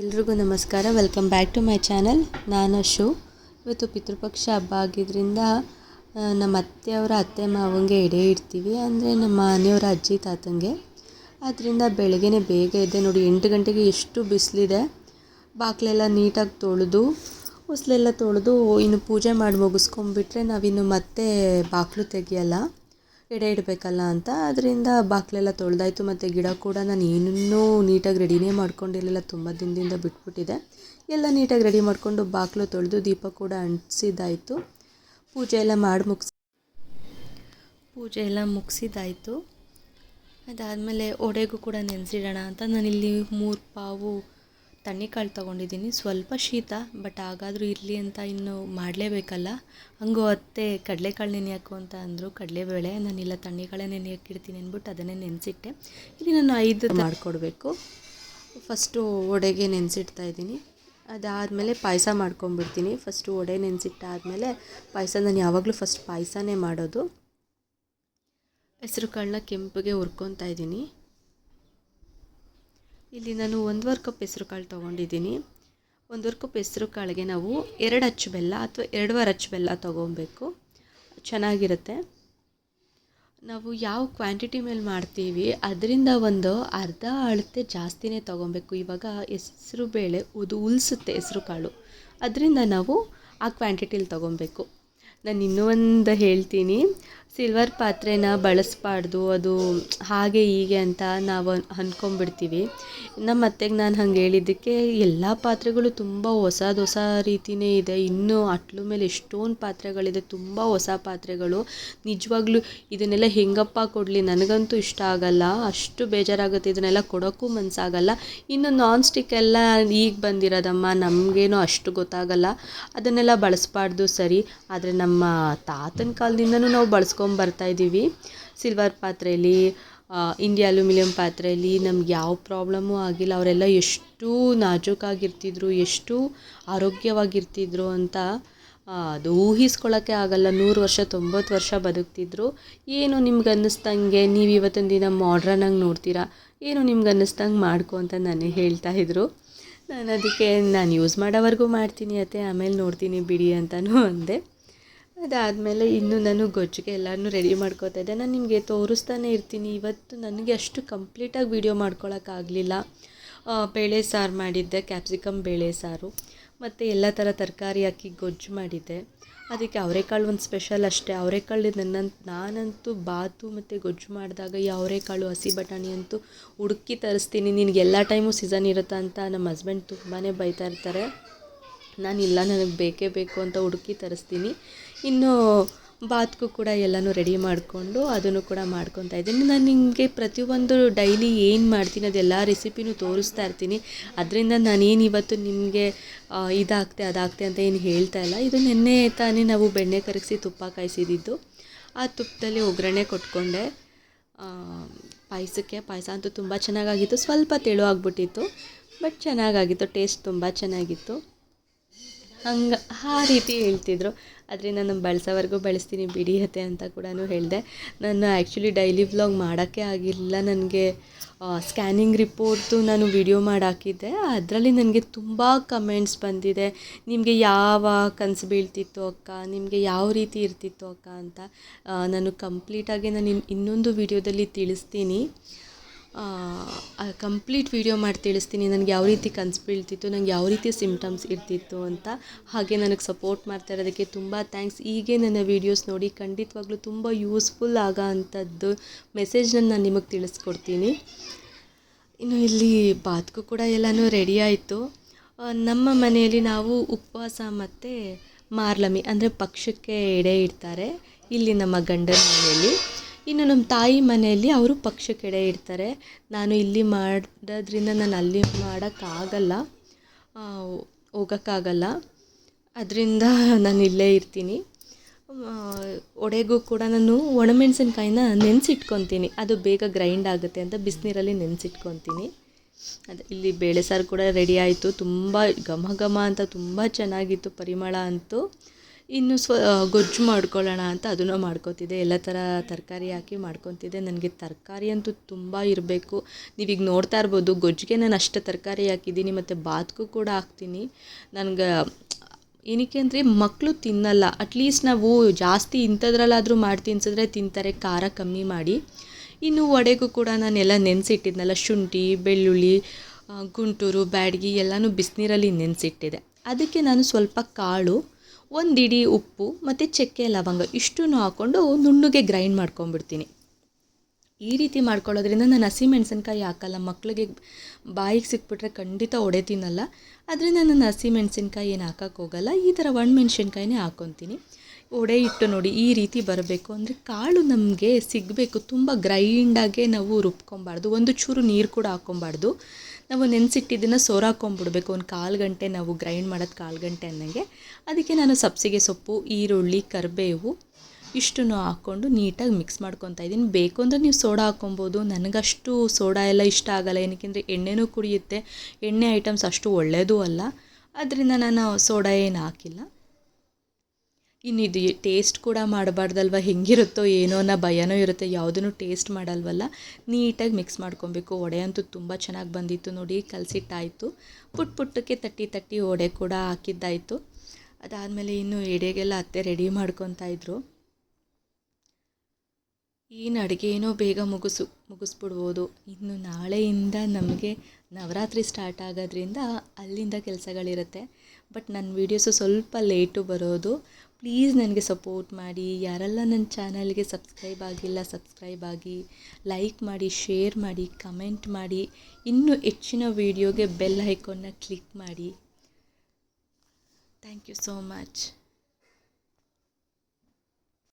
ಎಲ್ರಿಗೂ ನಮಸ್ಕಾರ. Welcome back to my channel ನಾನು ಶೋ ಇವತ್ತು ಪಿತೃಪಕ್ಷ ಹಬ್ಬ ಆಗಿದ್ದರಿಂದ ನಮ್ಮ ಅತ್ತೆಯವರ ಅತ್ತೆ ಮಾವಂಗೆ ಎಡೆ ಇಡ್ತೀವಿ. ಅಂದರೆ ನಮ್ಮ ಮನೆಯವರ ಅಜ್ಜಿ, ತಾತಂಗೆ. ಆದ್ದರಿಂದ ಬೆಳಗ್ಗೆನೇ ಬೇಗ ಇದೆ ನೋಡಿ, ಎಂಟು ಗಂಟೆಗೆ ಎಷ್ಟು ಬಿಸಿಲಿದೆ. ಬಾಕ್ಲೆಲ್ಲ ನೀಟಾಗಿ ತೊಳೆದು, ಉಸಲೆಲ್ಲ ತೊಳೆದು ಇನ್ನು ಪೂಜೆ ಮಾಡಿ ಮುಗಿಸ್ಕೊಂಡ್ಬಿಟ್ರೆ ನಾವಿನ್ನು ಮತ್ತೆ ಬಾಕ್ಲು ತೆಗಿಯಲ್ಲ. ಎಡೆ ಇಡಬೇಕಲ್ಲ ಅಂತ. ಅದರಿಂದ ಬಾಕ್ಲೆಲ್ಲ ತೊಳೆದಾಯ್ತು ಮತ್ತು ಗಿಡ ಕೂಡ ನಾನು ಏನನ್ನೂ ನೀಟಾಗಿ ರೆಡಿನೇ ಮಾಡ್ಕೊಂಡಿರಲಿಲ್ಲ. ತುಂಬ ದಿನದಿಂದ ಬಿಟ್ಬಿಟ್ಟಿದೆ. ಎಲ್ಲ ನೀಟಾಗಿ ರೆಡಿ ಮಾಡಿಕೊಂಡು ಬಾಗಿಲು ತೊಳೆದು ದೀಪ ಕೂಡ ಅಂಟಿಸಿದ್ದಾಯಿತು. ಪೂಜೆ ಎಲ್ಲ ಮಾಡಿ ಮುಗಿಸ್, ಪೂಜೆ ಎಲ್ಲ ಮುಗಿಸಿದ್ದಾಯಿತು. ಅದಾದಮೇಲೆ ಒಡೆಗೂ ಕೂಡ ನೆನೆಸಿಡೋಣ ಅಂತ ನಾನಿಲ್ಲಿ ಮೂರು ಪಾವು ತಣ್ಣಿಕಾಳು ತೊಗೊಂಡಿದ್ದೀನಿ. ಸ್ವಲ್ಪ ಶೀತ ಬಟ್ ಹಾಗಾದರೂ ಇರಲಿ ಅಂತ ಇನ್ನು ಮಾಡಲೇಬೇಕಲ್ಲ. ಹಂಗೂ ಅತ್ತೆ ಕಡಲೆಕಾಳು ನೆನೆಯಾಕು ಅಂತ ಅಂದರು. ಕಡಲೆಬೇಳೆ ನಾನಿಲ್ಲ ತಣ್ಣಿಕಾಳೆ ನೆನೆಯಕ್ಕೆ ಇಡ್ತೀನಿ ಅಂದ್ಬಿಟ್ಟು ಅದನ್ನೇ ನೆನೆಸಿಟ್ಟೆ. ಇಲ್ಲಿ ನಾನು ಐದು ಮಾಡಿಕೊಡ್ಬೇಕು. ಫಸ್ಟು ಒಡೆಗೆ ನೆನೆಸಿಡ್ತಾ ಇದ್ದೀನಿ. ಅದಾದಮೇಲೆ ಪಾಯಸ ಮಾಡ್ಕೊಂಬಿಡ್ತೀನಿ ಫಸ್ಟು ಒಡೆ ನೆನೆಸಿಟ್ಟಾದಮೇಲೆ ಪಾಯಸ ನಾನು ಯಾವಾಗಲೂ ಫಸ್ಟ್ ಪಾಯಸನೇ ಮಾಡೋದು. ಹೆಸ್ರು ಕಾಳನ್ನ ಕೆಂಪಗೆ ಹುರ್ಕೊತಾ ಇದ್ದೀನಿ. ಇಲ್ಲಿ ನಾನು ಒಂದುವರೆ ಕಪ್ ಹೆಸರು ಕಾಳು ತೊಗೊಂಡಿದ್ದೀನಿ. ಒಂದುವರೆ ಕಪ್ ಹೆಸ್ರು ಕಾಳಿಗೆ ನಾವು ಎರಡು ಅಚ್ಚು ಬೆಲ್ಲ ಅಥವಾ ಎರಡುವರೆ ಅಚ್ಚು ಬೆಲ್ಲ ತೊಗೊಬೇಕು. ಚೆನ್ನಾಗಿರುತ್ತೆ. ನಾವು ಯಾವ ಕ್ವಾಂಟಿಟಿ ಮೇಲೆ ಮಾಡ್ತೀವಿ, ಅದರಿಂದ ಒಂದು ಅರ್ಧ ಅಳತೆ ಜಾಸ್ತಿನೇ ತೊಗೊಬೇಕು. ಇವಾಗ ಹೆಸ್ರು ಬೇಳೆ ಉದು ಉಲ್ಸುತ್ತೆ ಹೆಸರು ಕಾಳು. ಅದರಿಂದ ನಾವು ಆ ಕ್ವಾಂಟಿಟಿಲಿ ತೊಗೊಬೇಕು. ನಾನು ಇನ್ನೂ ಒಂದು ಹೇಳ್ತೀನಿ. ಸಿಲ್ವರ್ ಪಾತ್ರೆನ ಬಳಸಬಾರ್ದು, ಅದು ಹಾಗೆ ಹೀಗೆ ಅಂತ ನಾವು ಅಂದ್ಕೊಂಬಿಡ್ತೀವಿ ನಮ್ಮ ಅತ್ತೆಗೆ ನಾನು ಹಂಗೆ ಹೇಳಿದ್ದಕ್ಕೆ ಎಲ್ಲ ಪಾತ್ರೆಗಳು ತುಂಬ ಹೊಸದು ಹೊಸ ರೀತಿಯೇ ಇದೆ. ಇನ್ನೂ ಅಟ್ಲು ಮೇಲೆ ಎಷ್ಟೊಂದು ಪಾತ್ರೆಗಳಿದೆ, ತುಂಬ ಹೊಸ ಪಾತ್ರೆಗಳು. ನಿಜವಾಗ್ಲೂ ಇದನ್ನೆಲ್ಲ ಹೆಂಗಪ್ಪ ಕೊಡಲಿ, ನನಗಂತೂ ಇಷ್ಟ ಆಗಲ್ಲ. ಅಷ್ಟು ಬೇಜಾರಾಗುತ್ತೆ, ಇದನ್ನೆಲ್ಲ ಕೊಡೋಕ್ಕೂ ಮನಸ್ಸಾಗಲ್ಲ ಇನ್ನು ನಾನ್ ಸ್ಟಿಕ್ ಎಲ್ಲ ಈಗ ಬಂದಿರೋದಮ್ಮ, ನಮಗೇನು ಅಷ್ಟು ಗೊತ್ತಾಗಲ್ಲ. ಅದನ್ನೆಲ್ಲ ಬಳಸಬಾರ್ದು, ಸರಿ. ಆದರೆ ನಮ್ಮ ತಾತನ ಕಾಲದಿಂದನೂ ನಾವು ಬಳಸ್ಕೊಂಡು ಬರ್ತಾ ಇದ್ದೀವಿ. ಸಿಲ್ವರ್ ಪಾತ್ರೆಯಲ್ಲಿ ಇಂಡಿಯಾ ಅಲ್ಯೂಮಿನಿಯಂ ಪಾತ್ರೆಯಲ್ಲಿ ನಮ್ಗೆ ಯಾವ ಪ್ರಾಬ್ಲಮ್ಮು ಆಗಿಲ್ಲ. ಅವರೆಲ್ಲ ಎಷ್ಟು ನಾಜೂಕಾಗಿರ್ತಿದ್ರು, ಎಷ್ಟು ಆರೋಗ್ಯವಾಗಿರ್ತಿದ್ರು ಅಂತ ಅದು ಊಹಿಸ್ಕೊಳ್ಳೋಕ್ಕೆ ಆಗಲ್ಲ. ನೂರು ವರ್ಷ, ತೊಂಬತ್ತು ವರ್ಷ ಬದುಕ್ತಿದ್ರು. ಏನು ನಿಮ್ಗೆ ಅನ್ನಿಸ್ದಂಗೆ, ನೀವು ಇವತ್ತಿನ ದಿನ ಮಾಡ್ರನ್ನಾಗಿ ನೋಡ್ತೀರಾ? ಏನು ನಿಮ್ಗೆ ಅನ್ನಿಸ್ದಂಗೆ ಮಾಡ್ಕೊ ಅಂತ ನನಗೆ ಹೇಳ್ತಾ ಇದ್ರು. ನಾನು ಅದಕ್ಕೆ ನಾನು ಯೂಸ್ ಮಾಡೋವರೆಗೂ ಮಾಡ್ತೀನಿ ಅತ್ತೆ. ಆಮೇಲೆ ನೋಡ್ತೀನಿ ಬಿಡಿ ಅಂತಲೂ ಅಂದೆ. ಅದಾದಮೇಲೆ ಇನ್ನು ನಾನು ಗೊಜ್ಜಿಗೆ ಎಲ್ಲನೂ ರೆಡಿ ಮಾಡ್ಕೋತಾ ಇದ್ದೆ. ನಾನು ನಿಮಗೆ ತೋರಿಸ್ತಾನೆ ಇರ್ತೀನಿ. ಇವತ್ತು ನನಗೆ ಅಷ್ಟು ಕಂಪ್ಲೀಟಾಗಿ ವೀಡಿಯೋ ಮಾಡ್ಕೊಳಕ್ಕಾಗಲಿಲ್ಲ ಬೇಳೆ ಸಾರು ಮಾಡಿದ್ದೆ ಕ್ಯಾಪ್ಸಿಕಮ್ ಬೇಳೆ ಸಾರು. ಮತ್ತು ಎಲ್ಲ ಥರ ತರಕಾರಿ ಹಾಕಿ ಗೊಜ್ಜು ಮಾಡಿದ್ದೆ. ಅದಕ್ಕೆ ಅವರೆಕಾಳು ಒಂದು ಸ್ಪೆಷಲ್ ಅಷ್ಟೇ. ಅವರೆಕಾಳು ನನ್ನ ನಾನಂತೂ ಬಾತು ಮತ್ತು ಗೊಜ್ಜು ಮಾಡಿದಾಗ ಈ ಅವರೆಕಾಳು ಹಸಿ ಬಟಾಣಿ ಅಂತೂ ಹುಡುಕಿ ತರಿಸ್ತೀನಿ. ನಿನಗೆ ಎಲ್ಲ ಟೈಮು ಸೀಸನ್ ಇರುತ್ತಾ ಅಂತ ನಮ್ಮ ಹಸ್ಬೆಂಡ್ ತುಂಬಾ ಬೈತಾ ಇರ್ತಾರೆ. ನಾನಿಲ್ಲ, ನನಗೆ ಬೇಕೇ ಬೇಕು ಅಂತ ಹುಡುಕಿ ತರಿಸ್ತೀನಿ. ಇನ್ನು ಬಾತ್ಗೂ ಕೂಡ ಎಲ್ಲನೂ ರೆಡಿ ಮಾಡಿಕೊಂಡು ಅದನ್ನು ಕೂಡ ಮಾಡ್ಕೊತಾ ಇದ್ದೀನಿ. ನಾನು ನಿಮಗೆ ಪ್ರತಿಯೊಂದು ಡೈಲಿ ಏನು ಮಾಡ್ತೀನಿ, ಅದೆಲ್ಲ ರೆಸಿಪಿನೂ ತೋರಿಸ್ತಾ ಇರ್ತೀನಿ. ಅದರಿಂದ ನಾನೇನು ಇವತ್ತು ನಿಮಗೆ ಇದಾಗ್ತೆ, ಅದಾಗ್ತೆ ಅಂತ ಏನು ಹೇಳ್ತಾ ಇಲ್ಲ. ಇದು ನಿನ್ನೆ ತಾನೇ ನಾವು ಬೆಣ್ಣೆ ಕರಗಿಸಿ ತುಪ್ಪ ಕಾಯಿಸಿದ್ದು ಆ ತುಪ್ಪದಲ್ಲಿ ಒಗ್ಗರಣೆ ಕೊಟ್ಕೊಂಡೆ. ಪಾಯಸಕ್ಕೆ, ಪಾಯಸ ಅಂತೂ ತುಂಬ ಚೆನ್ನಾಗಾಗಿತ್ತು. ಸ್ವಲ್ಪ ತೆಳು ಆಗಿಬಿಟ್ಟಿತ್ತು ಬಟ್ ಚೆನ್ನಾಗಾಗಿತ್ತು, ಟೇಸ್ಟ್ ತುಂಬ ಚೆನ್ನಾಗಿತ್ತು. ಹಂಗೆ ಆ ರೀತಿ ಹೇಳ್ತಿದ್ರು. ಆದರೆ ನಾನು ಬಳಸೋವರೆಗೂ ಬಳಸ್ತೀನಿ ಬಿಡಿಯತ್ತೆ ಅಂತ ಕೂಡ ಹೇಳಿದೆ. ನಾನು ಆ್ಯಕ್ಚುಲಿ ಡೈಲಿ ವ್ಲಾಗ್ ಮಾಡೋಕ್ಕೆ ಆಗಿಲ್ಲ ನನಗೆ. ಸ್ಕ್ಯಾನಿಂಗ್ ರಿಪೋರ್ಟ್ದು ನಾನು ವಿಡಿಯೋ ಮಾಡಿ ಹಾಕಿದ್ದೆ ಅದರಲ್ಲಿ ನನಗೆ ತುಂಬ ಕಮೆಂಟ್ಸ್ ಬಂದಿದೆ. ನಿಮಗೆ ಯಾವ ಕನಸು ಬೀಳ್ತಿತ್ತು ಅಕ್ಕ? ನಿಮಗೆ ಯಾವ ರೀತಿ ಇರ್ತಿತ್ತು ಅಕ್ಕ ಅಂತ. ನಾನು ಕಂಪ್ಲೀಟಾಗಿ ನಾನು ಇನ್ ಇನ್ನೊಂದು ವಿಡಿಯೋದಲ್ಲಿ ತಿಳಿಸ್ತೀನಿ. ಕಂಪ್ಲೀಟ್ ವೀಡಿಯೋ ಮಾಡಿ ತಿಳಿಸ್ತೀನಿ. ನನಗೆ ಯಾವ ರೀತಿ ಕನಸು ಬೀಳ್ತಿತ್ತು ನನಗೆ ಯಾವ ರೀತಿ ಸಿಮ್ಟಮ್ಸ್ ಇರ್ತಿತ್ತು ಅಂತ. ಹಾಗೆ ನನಗೆ ಸಪೋರ್ಟ್ ಮಾಡ್ತಾ ಇರೋದಕ್ಕೆ ತುಂಬ ಥ್ಯಾಂಕ್ಸ್ ಹೀಗೆ ನನ್ನ ವೀಡಿಯೋಸ್ ನೋಡಿ ಖಂಡಿತವಾಗ್ಲೂ ತುಂಬ ಯೂಸ್ಫುಲ್ ಆಗೋ ಅಂಥದ್ದು ಮೆಸೇಜ್ನ ನಾನು ನಿಮಗೆ ತಿಳಿಸ್ಕೊಡ್ತೀನಿ. ಇನ್ನು ಇಲ್ಲಿ ಬಾತ್ಗೂ ಕೂಡ ಎಲ್ಲನೂ ರೆಡಿ ಆಯಿತು. ನಮ್ಮ ಮನೆಯಲ್ಲಿ ನಾವು ಉಪವಾಸ ಮತ್ತು ಮಾರ್ಲಮಿ ಅಂದರೆ ಪಕ್ಷಕ್ಕೆ ಎಡೆ ಇಡ್ತಾರೆ. ಇಲ್ಲಿ ನಮ್ಮ ಗಂಡನ ಮನೆಯಲ್ಲಿ. ಇನ್ನು ನಮ್ಮ ತಾಯಿ ಮನೆಯಲ್ಲಿ ಅವರು ಪಕ್ಷಕ್ಕೆಡೆ ಇಡ್ತಾರೆ ನಾನು ಇಲ್ಲಿ ಮಾಡೋದ್ರಿಂದ ನಾನು ಅಲ್ಲಿ ಮಾಡೋಕ್ಕಾಗಲ್ಲ. ಹೋಗೋಕ್ಕಾಗಲ್ಲ. ಅದರಿಂದ ನಾನು ಇಲ್ಲೇ ಇರ್ತೀನಿ. ಒಡೆಗೂ ಕೂಡ ನಾನು ಒಣಮೆಣಸಿನ್ಕಾಯಿನ ನೆನೆಸಿಟ್ಕೊತೀನಿ. ಅದು ಬೇಗ ಗ್ರೈಂಡ್ ಆಗುತ್ತೆ ಅಂತ ಬಿಸಿನೀರಲ್ಲಿ ನೆನೆಸಿಟ್ಕೊತೀನಿ. ಅದು, ಇಲ್ಲಿ ಬೇಳೆ ಸಾರು ಕೂಡ ರೆಡಿ ಆಯಿತು. ತುಂಬ ಘಮ ಘಮ ಅಂತ ತುಂಬ ಚೆನ್ನಾಗಿತ್ತು ಪರಿಮಳ ಅಂತೂ. ಇನ್ನು ಸ್ವ ಗೊಜ್ಜು ಮಾಡ್ಕೊಳ್ಳೋಣ ಅಂತ ಅದನ್ನು ಮಾಡ್ಕೊತಿದ್ದೆ. ಎಲ್ಲ ಥರ ತರಕಾರಿ ಹಾಕಿ ಮಾಡ್ಕೊತಿದ್ದೆ. ನನಗೆ ತರಕಾರಿ ಅಂತೂ ತುಂಬ ಇರಬೇಕು. ನೀವೀಗ ನೋಡ್ತಾ ಇರ್ಬೋದು, ಗೊಜ್ಜಿಗೆ ನಾನು ಅಷ್ಟು ತರಕಾರಿ ಹಾಕಿದ್ದೀನಿ, ಮತ್ತು ಬಾತ್ಗೂ ಕೂಡ ಹಾಕ್ತೀನಿ. ನನ್ಗೆ, ಏನಕ್ಕೆ ಅಂದರೆ ಮಕ್ಕಳು ತಿನ್ನಲ್ಲ. ಅಟ್ಲೀಸ್ಟ್ ನಾವು ಜಾಸ್ತಿ ಇಂಥದ್ರಲ್ಲಾದರೂ ಮಾಡಿ ತಿನ್ಸಿದ್ರೆ ತಿಂತಾರೆ, ಖಾರ ಕಮ್ಮಿ ಮಾಡಿ. ಇನ್ನು ವಡೆಗೂ ಕೂಡ ನಾನೆಲ್ಲ ನೆನೆಸಿಟ್ಟಿದ್ನಲ್ಲ, ಶುಂಠಿ, ಬೆಳ್ಳುಳ್ಳಿ ಗುಂಟೂರು, ಬ್ಯಾಡಗಿ ಎಲ್ಲನೂ ಬಿಸಿನೀರಲ್ಲಿ ನೆನೆಸಿಟ್ಟಿದೆ ಅದಕ್ಕೆ ನಾನು ಸ್ವಲ್ಪ ಕಾಳು ಒಂದು ಇಡೀ ಉಪ್ಪು ಮತ್ತು ಚಕ್ಕೆ ಲವಂಗ ಇಷ್ಟನ್ನು ಹಾಕ್ಕೊಂಡು ನುಣ್ಣಗೆ ಗ್ರೈಂಡ್ ಮಾಡ್ಕೊಂಬಿಡ್ತೀನಿ ಈ ರೀತಿ ಮಾಡ್ಕೊಳ್ಳೋದ್ರಿಂದ ನಾನು ಹಸಿಮೆಣ್ಸಿನ್ಕಾಯಿ ಹಾಕಲ್ಲ ಮಕ್ಕಳಿಗೆ ಬಾಯಿಗೆ ಸಿಕ್ಬಿಟ್ರೆ ಖಂಡಿತ ಒಡೆ ತಿನ್ನಲ್ಲ. ಅದರಿಂದ ನಾನು ಹಸಿಮೆಣ್ಸಿನ್ಕಾಯಿ ಏನು ಹಾಕಕ್ಕೆ ಹೋಗಲ್ಲ, ಈ ಥರ ಒಣಮೆಣ್ಸಿನ್ಕಾಯಿನೇ ಹಾಕ್ಕೊತೀನಿ ಒಡೆ ಇಟ್ಟು ನೋಡಿ ಈ ರೀತಿ ಬರಬೇಕು ಅಂದರೆ ಕಾಳು ನಮಗೆ ಸಿಗಬೇಕು, ತುಂಬ ಗ್ರೈಂಡಾಗೆ ನಾವು ರುಬ್ಕೊಬಾರ್ದು. ಒಂದು ಚೂರು ನೀರು ಕೂಡ ಹಾಕ್ಕೊಬಾರ್ದು ನಾವು ನೆನೆಸಿಟ್ಟಿದ್ದನ್ನು ಸೋರಾಕೊಂಬಿಡ್ಬೇಕು. ಒಂದು ಕಾಲು ಗಂಟೆ ನಾವು ಗ್ರೈಂಡ್ ಮಾಡೋದು ಕಾಲು ಗಂಟೆ ಅನ್ನಂಗೆ. ಅದಕ್ಕೆ ನಾನು ಸಬ್ಸಿಗೆ ಸೊಪ್ಪು, ಈರುಳ್ಳಿ, ಕರಿಬೇವು ಇಷ್ಟನ್ನು ಹಾಕ್ಕೊಂಡು ನೀಟಾಗಿ ಮಿಕ್ಸ್ ಮಾಡ್ಕೊತಾ ಇದ್ದೀನಿ. ಬೇಕು ಅಂದರೆ ನೀವು ಸೋಡಾ ಹಾಕ್ಕೊಬೋದು ನನಗಷ್ಟು ಸೋಡಾ ಎಲ್ಲ ಇಷ್ಟ ಆಗಲ್ಲ. ಏನಕ್ಕೆಂದರೆ ಎಣ್ಣೆನೂ ಕುಡಿಯುತ್ತೆ. ಎಣ್ಣೆ ಐಟಮ್ಸ್ ಅಷ್ಟು ಒಳ್ಳೆಯದೂ ಅಲ್ಲ. ಅದರಿಂದ ನಾನು ಸೋಡಾ ಏನು ಹಾಕಿಲ್ಲ. ಇನ್ನು ಇದು ಟೇಸ್ಟ್ ಕೂಡ ಮಾಡಬಾರ್ದಲ್ವ? ಹೆಂಗಿರುತ್ತೋ ಏನೋ ಅನ್ನೋ ಭಯನೂ ಇರುತ್ತೆ. ಯಾವುದನ್ನು ಟೇಸ್ಟ್ ಮಾಡಲ್ವಲ್ಲ? ನೀಟಾಗಿ ಮಿಕ್ಸ್ ಮಾಡ್ಕೊಬೇಕು. ವಡೆ ಅಂತೂ ತುಂಬ ಚೆನ್ನಾಗಿ ಬಂದಿತ್ತು ನೋಡಿ. ಕಲಸಿಟ್ಟಾಯಿತು. ಪುಟ್ ಪುಟ್ಟಕ್ಕೆ ತಟ್ಟಿ ತಟ್ಟಿ ವಡೆ ಕೂಡ ಹಾಕಿದ್ದಾಯಿತು. ಅದಾದಮೇಲೆ ಇನ್ನು ಎಡೆಗೆಲ್ಲ ಅತ್ತೆ ರೆಡಿ ಮಾಡ್ಕೊತಾ ಇದ್ರು. ಏನು ಅಡುಗೆ ಏನೋ ಬೇಗ ಮುಗಿಸು, ಮುಗಿಸ್ಬಿಡ್ಬೋದು. ಇನ್ನು ನಾಳೆಯಿಂದ ನಮಗೆ ನವರಾತ್ರಿ ಸ್ಟಾರ್ಟ್ ಆಗೋದ್ರಿಂದ ಅಲ್ಲಿಂದ ಕೆಲಸಗಳಿರುತ್ತೆ. ಬಟ್ ನನ್ನ ವೀಡಿಯೋಸು ಸ್ವಲ್ಪ ಲೇಟು ಬರೋದು. ಪ್ಲೀಸ್ ನನಗೆ ಸಪೋರ್ಟ್ ಮಾಡಿ. ಯಾರೆಲ್ಲ ನನ್ನ ಚಾನಲ್ಗೆ ಸಬ್ಸ್ಕ್ರೈಬ್ ಆಗಿಲ್ಲ ಸಬ್ಸ್ಕ್ರೈಬ್ ಆಗಿ ಲೈಕ್ ಮಾಡಿ ಶೇರ್ ಮಾಡಿ ಕಮೆಂಟ್ ಮಾಡಿ, ಇನ್ನೂ ಹೆಚ್ಚಿನ ವೀಡಿಯೋಗೆ ಬೆಲ್ ಐಕಾನ್ನ ಕ್ಲಿಕ್ ಮಾಡಿ. Thank you so much